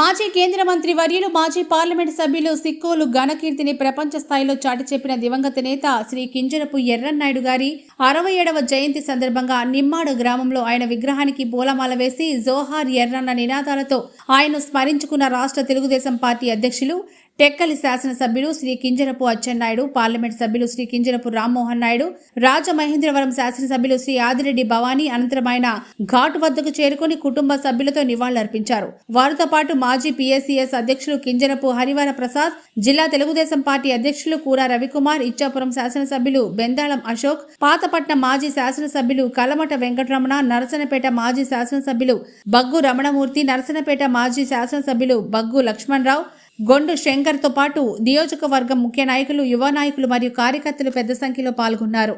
మాజీ కేంద్ర మంత్రి వర్యులు మాజీ పార్లమెంట్ సభ్యులు సిక్కోలు ఘనకీర్తిని ప్రపంచ స్థాయిలో చాటి చెప్పిన దివంగత నేత శ్రీ కింజరపు ఎర్రన్నాయుడు గారి అరవై ఏడవ జయంతి సందర్భంగా నిమ్మాడు గ్రామంలో ఆయన విగ్రహానికి పూలమాల వేసి జోహార్ ఎర్రన్న నినాదాలతో ఆయన స్మరించుకున్న రాష్ట్ర తెలుగుదేశం పార్టీ అధ్యక్షులు టెక్కలి శాసనసభ్యులు శ్రీ కింజరపు అచ్చెన్నాయుడు పార్లమెంట్ సభ్యులు శ్రీ కింజరపు రామ్మోహన్ నాయుడు రాజమహేంద్రవరం శాసనసభ్యులు శ్రీ ఆదిరెడ్డి భవానీ అనంతరం ఆయన వద్దకు చేరుకుని కుటుంబ సభ్యులతో నివాళులర్పించారు. వారితో పాటు మాజీ పిఎస్సిఎస్ అధ్యక్షులు కింజరపు హరివర ప్రసాద్ జిల్లా తెలుగుదేశం పార్టీ అధ్యక్షులు కూర రవికుమార్ ఇచ్చాపురం శాసనసభ్యులు బెందాళం అశోక్ పాతపట్నం మాజీ శాసనసభ్యులు కలమట వెంకటరమణ నరసనపేట మాజీ శాసనసభ్యులు బగ్గు రమణమూర్తి నరసనపేట మాజీ శాసనసభ్యులు బగ్గు లక్ష్మణరావు గొండు శంకర్తో పాటు నియోజకవర్గం ముఖ్య నాయకులు యువ నాయకులు మరియు కార్యకర్తలు పెద్ద సంఖ్యలో పాల్గొన్నారు.